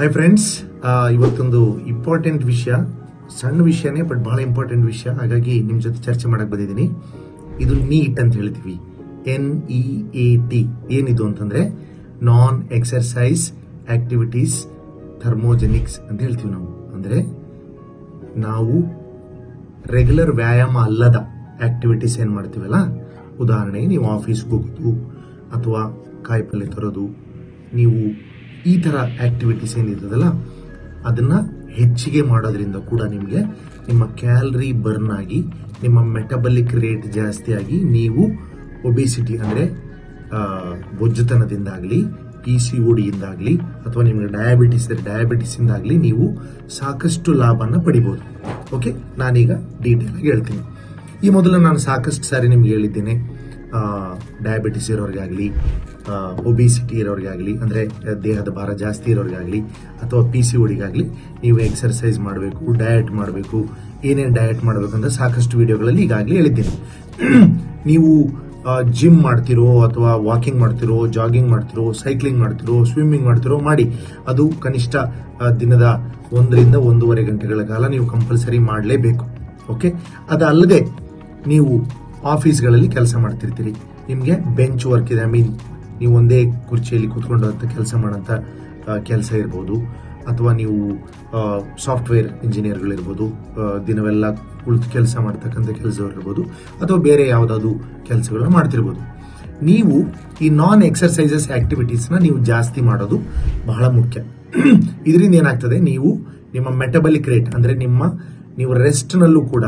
Hi friends ಇವತ್ತೊಂದು important ವಿಷಯ, ಸಣ್ಣ ವಿಷಯನೇ ಬಟ್ ಬಹಳ ಇಂಪಾರ್ಟೆಂಟ್ ವಿಷಯ. ಹಾಗಾಗಿ ನಿಮ್ಮ ಜೊತೆ ಚರ್ಚೆ ಮಾಡಕ್ ಬಂದಿದ್ದೀನಿ. ಇದು ನೀಟ್ ಅಂತ ಹೇಳ್ತೀವಿ. ಎನ್ ಇ ಎ ಟಿ ಏನಿದು ಅಂತಂದ್ರೆ ನಾನ್ ಎಕ್ಸರ್ಸೈಸ್ ಆಕ್ಟಿವಿಟೀಸ್ ಥರ್ಮೋಜೆನಿಕ್ಸ್ ಅಂತ ಹೇಳ್ತೀವಿ ನಾವು. ಅಂದ್ರೆ, ನಾವು ರೆಗ್ಯುಲರ್ ವ್ಯಾಯಾಮ ಅಲ್ಲದ ಆಕ್ಟಿವಿಟೀಸ್ ಏನು ಮಾಡ್ತೀವಲ್ಲ, ಉದಾಹರಣೆಗೆ ನೀವು ಆಫೀಸ್ಗೆ ಹೋಗೋದು, ಅಥವಾ ಕಾಯಿಪಲ್ಲೆ ತರೋದು, ನೀವು ಈ ಥರ ಆಕ್ಟಿವಿಟೀಸ್ ಏನಿರ್ತದಲ್ಲ ಅದನ್ನ ಹೆಚ್ಚಿಗೆ ಮಾಡೋದ್ರಿಂದ ಕೂಡ ನಿಮಗೆ ನಿಮ್ಮ ಕ್ಯಾಲರಿ ಬರ್ನ್ ಆಗಿ, ನಿಮ್ಮ ಮೆಟಬಲಿಕ್ ರೇಟ್ ಜಾಸ್ತಿ ಆಗಿ ನೀವು ಒಬಿಸಿಟಿ ಅಂದರೆ ಬೊಜ್ಜುತನದಿಂದಾಗಲಿ ಪಿ ಸಿ ಒಡಿಯಿಂದಾಗಲಿ ಅಥವಾ ನಿಮಗೆ ಡಯಾಬಿಟಿಸ್ ಡಯಾಬಿಟಿಸಿಂದಾಗಲಿ ನೀವು ಸಾಕಷ್ಟು ಲಾಭನ ಪಡಿಬೋದು. ಓಕೆ ನಾನೀಗ ಆಗಿ ಹೇಳ್ತೀನಿ. ಈ ಮೊದಲು ನಾನು ಸಾಕಷ್ಟು ಸಾರಿ ನಿಮ್ಗೆ ಹೇಳಿದ್ದೇನೆ. ಡಯಾಬಿಟಿಸ್ ಇರೋರಿಗಾಗಲಿ ಒಬಿಸಿಟಿ ಇರೋರಿಗಾಗಲಿ, ಅಂದರೆ ದೇಹದ ಭಾರ ಜಾಸ್ತಿ ಇರೋರಿಗಾಗಲಿ ಅಥವಾ ಪಿ ಸಿ ಒಡಿಗಾಗಲಿ ನೀವು ಎಕ್ಸರ್ಸೈಸ್ ಮಾಡಬೇಕು ಡಯಟ್ ಮಾಡಬೇಕು, ಏನೇನು ಡಯಟ್ ಮಾಡಬೇಕು ಅಂತ ಸಾಕಷ್ಟು ವಿಡಿಯೋಗಳಲ್ಲಿ ಈಗಾಗಲೇ ಹೇಳಿದ್ದೀನಿ. ನೀವು ಜಿಮ್ ಮಾಡ್ತಿರೋ ಅಥವಾ ವಾಕಿಂಗ್ ಮಾಡ್ತಿರೋ ಜಾಗಿಂಗ್ ಮಾಡ್ತಿರೋ ಸೈಕ್ಲಿಂಗ್ ಮಾಡ್ತಿರೋ ಸ್ವಿಮ್ಮಿಂಗ್ ಮಾಡ್ತಿರೋ ಮಾಡಿ, ಅದು ಕನಿಷ್ಠ ದಿನದ ಒಂದರಿಂದ ಒಂದೂವರೆ ಗಂಟೆಗಳ ಕಾಲ ನೀವು ಕಂಪಲ್ಸರಿ ಮಾಡಲೇಬೇಕು. ಓಕೆ ಅದಲ್ಲದೆ ನೀವು ಆಫೀಸ್ಗಳಲ್ಲಿ ಕೆಲಸ ಮಾಡ್ತಿರ್ತೀರಿ. ನಿಮಗೆ ಬೆಂಚ್ ವರ್ಕ್ ಇದೆ. ಐ ಮೀನ್ ನೀವು ಒಂದೇ ಕುರ್ಚಿಯಲ್ಲಿ ಕೂತ್ಕೊಂಡು ಅಂತ ಕೆಲಸ ಮಾಡೋಂಥ ಕೆಲಸ ಇರ್ಬೋದು. ಅಥವಾ ನೀವು ಸಾಫ್ಟ್ವೇರ್ ಇಂಜಿನಿಯರ್ಗಳಿರ್ಬೋದು. ದಿನವೆಲ್ಲ ಕುಳಿತು ಕೆಲಸ ಮಾಡ್ತಕ್ಕಂಥ ಕೆಲಸಗಳಿರ್ಬೋದು ಅಥವಾ ಬೇರೆ ಯಾವುದಾದ್ರು ಕೆಲಸಗಳನ್ನ ಮಾಡ್ತಿರ್ಬೋದು. ನೀವು ಈ ನಾನ್ ಎಕ್ಸರ್ಸೈಸಸ್ ಆಕ್ಟಿವಿಟೀಸ್ನ ನೀವು ಜಾಸ್ತಿ ಮಾಡೋದು ಬಹಳ ಮುಖ್ಯ. ಇದರಿಂದ ಏನಾಗ್ತದೆ? ನೀವು ನಿಮ್ಮ ಮೆಟಬಲಿಕ್ ರೇಟ್ ಅಂದರೆ ನಿಮ್ಮ, ನೀವು ರೆಸ್ಟ್ನಲ್ಲೂ ಕೂಡ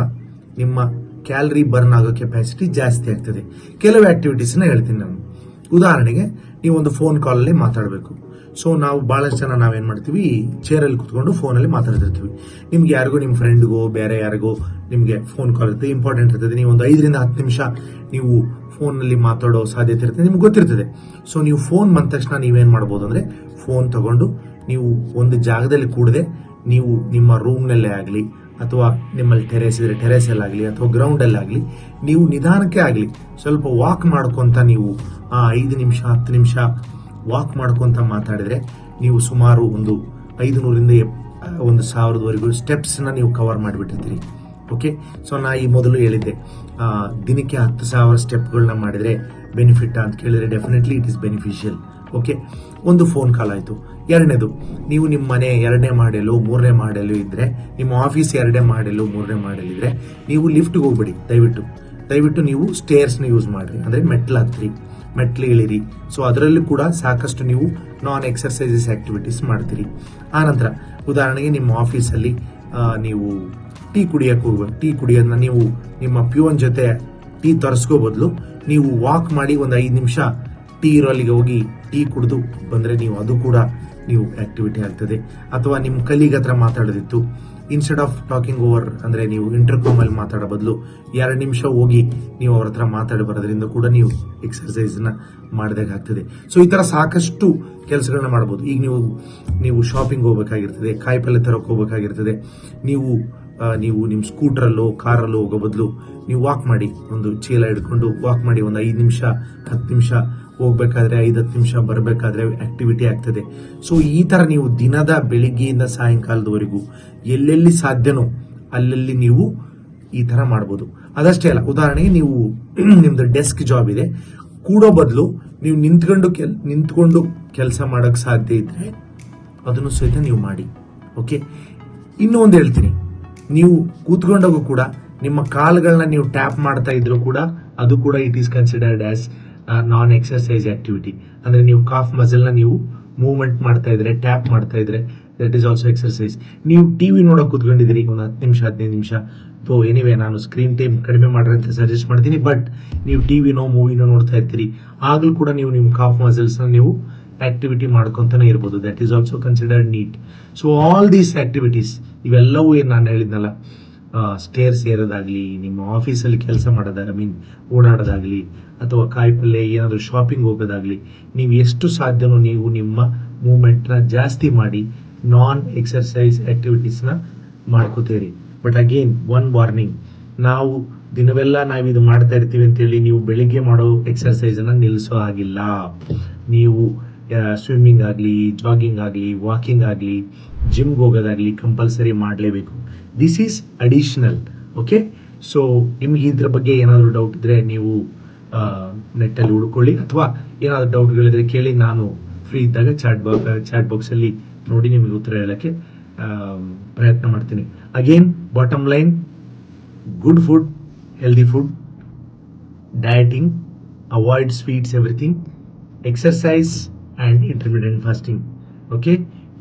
ನಿಮ್ಮ ಕ್ಯಾಲರಿ ಬರ್ನ್ ಆಗೋ ಕೆಪಾಸಿಟಿ ಜಾಸ್ತಿ ಆಗ್ತದೆ. ಕೆಲವು ಆಕ್ಟಿವಿಟೀಸ್ನ ಹೇಳ್ತೀನಿ ನಾನು. ಉದಾಹರಣೆಗೆ, ನೀವು ಒಂದು ಫೋನ್ ಕಾಲಲ್ಲಿ ಮಾತಾಡಬೇಕು. ಸೊ ನಾವು ಬಹಳಷ್ಟು ಜನ ನಾವೇನು ಮಾಡ್ತೀವಿ? ಚೇರಲ್ಲಿ ಕುತ್ಕೊಂಡು ಫೋನಲ್ಲಿ ಮಾತಾಡ್ತಿರ್ತೀವಿ. ನಿಮ್ಗೆ ಯಾರಿಗೋ ನಿಮ್ಮ ಫ್ರೆಂಡ್ಗೋ ಬೇರೆ ಯಾರಿಗೋ ನಿಮಗೆ ಫೋನ್ ಕಾಲ್ ಇರ್ತದೆ ಇಂಪಾರ್ಟೆಂಟ್ ಇರ್ತದೆ. ನೀವು ಒಂದು ಐದರಿಂದ ಹತ್ತು ನಿಮಿಷ ನೀವು ಫೋನಲ್ಲಿ ಮಾತಾಡೋ ಸಾಧ್ಯತೆ ಇರ್ತದೆ, ನಿಮ್ಗೆ ಗೊತ್ತಿರ್ತದೆ. ಸೊ ನೀವು ಫೋನ್ ಬಂದ ತಕ್ಷಣ ನೀವೇನು ಮಾಡ್ಬೋದು ಅಂದ್ರೆ ಫೋನ್ ತಗೊಂಡು ನೀವು ಒಂದು ಜಾಗದಲ್ಲಿ ಕೂಡದೆ ನೀವು ನಿಮ್ಮ ರೂಮ್ನಲ್ಲೇ ಆಗಲಿ ಅಥವಾ ನಿಮ್ಮಲ್ಲಿ ಟೆರೆಸ್ ಇದ್ರೆ ಟೆರೇಸ್ ಆಗಲಿ ಅಥವಾ ಗ್ರೌಂಡ್ ಆಗಲಿ ನೀವು ನಿಧಾನಕ್ಕೆ ಆಗಲಿ, ಸ್ವಲ್ಪ ವಾಕ್ ಮಾಡ್ಕೊಂತ ನೀವು, ಆ ಐದು ನಿಮಿಷ, ಹತ್ತು ನಿಮಿಷ ವಾಕ್ ಮಾಡ್ಕೊಂತ ಮಾತಾಡಿದ್ರೆ ನೀವು ಸುಮಾರು ಒಂದು ಐದು ನೂರಿಂದ ಒಂದು ಸಾವಿರದವರೆಗೂ ಸ್ಟೆಪ್ಸ್ನ ನೀವು ಕವರ್ ಮಾಡಿಬಿಟ್ಟಿರ್ತೀರಿ. ಓಕೆ ಸೊ ನಾ ಈ ಮೊದಲು ಹೇಳಿದ್ದೆ. ದಿನಕ್ಕೆ ಹತ್ತು ಸಾವಿರ ಸ್ಟೆಪ್ಗಳನ್ನ ಮಾಡಿದ್ರೆ ಬೆನಿಫಿಟ್ ಅಂತ ಕೇಳಿದ್ರೆ definitely it is beneficial okay, ಒಂದು ಫೋನ್ ಕಾಲ್ ಆಯಿತು. ಎರಡನೇದು, ನೀವು ನಿಮ್ಮ ಮನೆ ಎರಡನೇ ಮಾಡಲು, ಮೂರನೇ ಮಾಡಲು ಇದ್ದರೆ ನಿಮ್ಮ ಆಫೀಸ್ ಎರಡನೇ ಮಾಡಲು, ಮೂರನೇ ಮಾಡಲು ಇದ್ರೆ, ನೀವು ಲಿಫ್ಟ್ಗೆ ಹೋಗ್ಬೇಡಿ, ದಯವಿಟ್ಟು. ದಯವಿಟ್ಟು ನೀವು ಸ್ಟೇರ್ಸ್ನ ಯೂಸ್ ಮಾಡಿರಿ, ಅಂದರೆ ಮೆಟ್ಲು ಹತ್ತಿರಿ ಮೆಟ್ಲು ಇಳಿರಿ. ಸೊ ಅದರಲ್ಲೂ ಕೂಡ ಸಾಕಷ್ಟು ನೀವು ನಾನ್ ಎಕ್ಸರ್ಸೈಸಸ್ ಆಕ್ಟಿವಿಟೀಸ್ ಮಾಡ್ತೀರಿ ಆನಂತರ ಉದಾಹರಣೆಗೆ ನಿಮ್ಮ ಆಫೀಸಲ್ಲಿ ನೀವು ಟೀ ಕುಡಿಯಕ್ಕೆ ಹೋಗ್ಬೇಕು ಟೀ ಕುಡಿಯೋದನ್ನ ನೀವು ನಿಮ್ಮ ಪ್ಯೂನ್ ಜೊತೆ ಟೀ ತರಿಸ್ಕೋ ಬದಲು, ನೀವು ವಾಕ್ ಮಾಡಿ ಒಂದು ಐದು ನಿಮಿಷ ಟೀ ಇರೋ ಅಲ್ಲಿಗೆ ಹೋಗಿ ಟೀ ಕುಡಿದು ಬಂದ್ರೆ ನೀವು ಅದು ಕೂಡ ನೀವು ಆಕ್ಟಿವಿಟಿ ಆಗ್ತದೆ. ಅಥವಾ ನಿಮ್ಮ ಕಲೀಗ್ ಹತ್ರ ಮಾತಾಡೋದಿತ್ತು. ಇನ್ಸ್ಟೆಡ್ ಆಫ್ ಟಾಕಿಂಗ್ ಓವರ್ ಅಂದ್ರೆ ನೀವು ಇಂಟರ್ಕಾಮ್ ಅಲ್ಲಿ ಮಾತಾಡೋ ಬದಲು ಎರಡು ನಿಮಿಷ ಹೋಗಿ ನೀವು ಅವ್ರ ಹತ್ರ ಮಾತಾಡಿ ಬರೋದ್ರಿಂದ ಕೂಡ ನೀವು ಎಕ್ಸರ್ಸೈಸ್ನ ಮಾಡಿದಾಗ ಆಗ್ತದೆ. ಸೊ ಈ ತರ ಸಾಕಷ್ಟು ಕೆಲಸಗಳನ್ನ ಮಾಡ್ಬೋದು. ಈಗ ನೀವು ನೀವು ಶಾಪಿಂಗ್ ಹೋಗ್ಬೇಕಾಗಿರ್ತದೆ, ಕಾಯಿಪಲ್ಲೆ ತರಕ್ಕೆ ಹೋಗ್ಬೇಕಾಗಿರ್ತದೆ. ನೀವು ನೀವು ನಿಮ್ಮ ಸ್ಕೂಟ್ರಲ್ಲೋ ಕಾರಲ್ಲೋ ಹೋಗೋ ಬದಲು ನೀವು ವಾಕ್ ಮಾಡಿ ಒಂದು ಚೀಲ ಹಿಡ್ಕೊಂಡು ವಾಕ್ ಮಾಡಿ ಒಂದು ಐದು ನಿಮಿಷ, ಹತ್ತು ನಿಮಿಷ ಹೋಗ್ಬೇಕಾದ್ರೆ ಐದು ಹತ್ತು ನಿಮಿಷ ಬರಬೇಕಾದ್ರೆ ಆಕ್ಟಿವಿಟಿ ಆಗ್ತದೆ. ಸೊ ಈ ತರ ನೀವು ದಿನದ ಬೆಳಿಗ್ಗೆಯಿಂದ ಸಾಯಂಕಾಲದವರೆಗೂ ಎಲ್ಲೆಲ್ಲಿ ಸಾಧ್ಯನೋ ಅಲ್ಲಲ್ಲಿ ನೀವು ಈ ತರ ಮಾಡ್ಬೋದು. ಅದಷ್ಟೇ ಅಲ್ಲ, ಉದಾಹರಣೆಗೆ ನೀವು ನಿಮ್ದು ಡೆಸ್ಕ್ ಜಾಬ್ ಇದೆ. ಕೂಡೋ ಬದಲು ನೀವು ನಿಂತ್ಕೊಂಡು ಕೆಲ್, ನಿಂತ್ಕೊಂಡು ಕೆಲಸ ಮಾಡಕ್ ಸಾಧ್ಯ ಇದ್ರೆ ಅದನ್ನು ಸಹಿತ ನೀವು ಮಾಡಿ. ಓಕೆ ಇನ್ನೂ ಒಂದು ಹೇಳ್ತೀನಿ. ನೀವು ಕೂತ್ಕೊಂಡಾಗೂ ಕೂಡ ನಿಮ್ಮ ಕಾಲುಗಳನ್ನ ನೀವು ಟ್ಯಾಪ್ ಮಾಡ್ತಾ ಇದ್ರು ಕೂಡ ಅದು ಕೂಡ it is considered as non exercise activity ಅಂದ್ರೆ ನೀವು ಕಾಫ್ ಮಸಲ್ನ ನೀವು ಮೂವ್ಮೆಂಟ್ ಮಾಡ್ತಾ ಇದ್ರೆ ಟ್ಯಾಪ್ ಮಾಡ್ತಾ ಇದ್ರೆ ದಟ್ ಈಸ್ ಆಲ್ಸೋ ಎಕ್ಸರ್ಸೈಸ್ ನೀವು ಟಿವಿ ನೋಡಕ್ ಕೂತ್ಕೊಂಡಿದ್ದೀರಿ ಒಂದು ಹತ್ತು ನಿಮಿಷ, ಹದಿನೈದು ನಿಮಿಷ. ಸೊ ಎನಿವೆ ನಾನು ಸ್ಕ್ರೀನ್ ಟೈಮ್ ಕಡಿಮೆ ಮಾಡ್ರಿ ಅಂತ ಸಜೆಸ್ಟ್ ಮಾಡ್ತೀನಿ ಬಟ್ ನೀವು ಟಿವಿನೋ ಮೂವಿನೋ ನೋಡ್ತಾ ಇರ್ತೀರಿ. ಆಗಲೂ ಕೂಡ ನೀವು ನಿಮ್ಮ ಕಾಫ್ ಮಸಲ್ಸ್ನ ನೀವು ಆಕ್ಟಿವಿಟಿ ಮಾಡ್ಕೊಂತಾನೆ ಇರ್ಬೋದು. That is also considered NEAT so all these activities ಇವೆಲ್ಲವೂ ಏನು ನಾನು ಹೇಳಿದ್ನಲ್ಲ ಸ್ಟೇರ್ಸ್ ಏರೋದಾಗ್ಲಿ, ನಿಮ್ಮ ಆಫೀಸಲ್ಲಿ ಕೆಲಸ ಮಾಡೋದಾಗ ಐ ಮೀನ್ ಓಡಾಡೋದಾಗ್ಲಿ, ಅಥವಾ ಕಾಯಿಪಲ್ಲೆ ಏನಾದರೂ ಶಾಪಿಂಗ್ ಹೋಗೋದಾಗ್ಲಿ, ನೀವು ಎಷ್ಟು ಸಾಧ್ಯನೋ ನೀವು ನಿಮ್ಮ ಮೂಮೆಂಟ್ನ ಜಾಸ್ತಿ ಮಾಡಿ ನಾನ್ ಎಕ್ಸರ್ಸೈಸ್ ಆಕ್ಟಿವಿಟೀಸ್ನ ಮಾಡ್ಕೋತೀರಿ. ಬಟ್ ಅಗೇನ್ ಒನ್ ವಾರ್ನಿಂಗ್ ನಾವು ದಿನವೆಲ್ಲ ನಾವು ಇದು ಮಾಡ್ತಾ ಇರ್ತೀವಿ ಅಂತೇಳಿ ನೀವು ಬೆಳಿಗ್ಗೆ ಮಾಡೋ ಎಕ್ಸರ್ಸೈಸ್ ಅನ್ನ ನಿಲ್ಲಿಸೋ ಹಾಗಿಲ್ಲ. ನೀವು ಸ್ವಿಮ್ಮಿಂಗ್ ಆಗಲಿ ಜಾಗಿಂಗ್ ಆಗಲಿ ವಾಕಿಂಗ್ ಆಗಲಿ ಜಿಮ್ಗೆ ಹೋಗೋದಾಗಲಿ ಕಂಪಲ್ಸರಿ ಮಾಡಲೇಬೇಕು. This is additional okay so ನಿಮಗೆ ಇದ್ರ ಬಗ್ಗೆ ಏನಾದರೂ ಡೌಟ್ ಇದ್ದರೆ ನೀವು ನೆಟ್ಟಲ್ಲಿ ಹುಡ್ಕೊಳ್ಳಿ. ಅಥವಾ ಏನಾದರೂ ಡೌಟ್ಗಳಿದ್ರೆ ಕೇಳಿ ನಾನು ಫ್ರೀ ಇದ್ದಾಗ ಚಾಟ್ ಬಾಕ್ ಚಾಟ್ ಬಾಕ್ಸಲ್ಲಿ ನೋಡಿ ನಿಮಗೆ ಉತ್ತರ ಹೇಳೋಕ್ಕೆ ಪ್ರಯತ್ನ ಮಾಡ್ತೀನಿ. Again bottom line good food healthy food dieting avoid sweets everything exercise and intermediate fasting okay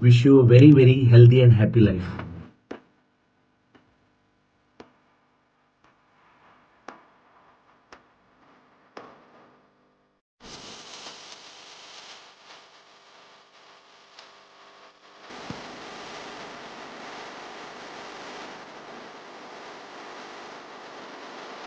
wish you very very healthy and happy life.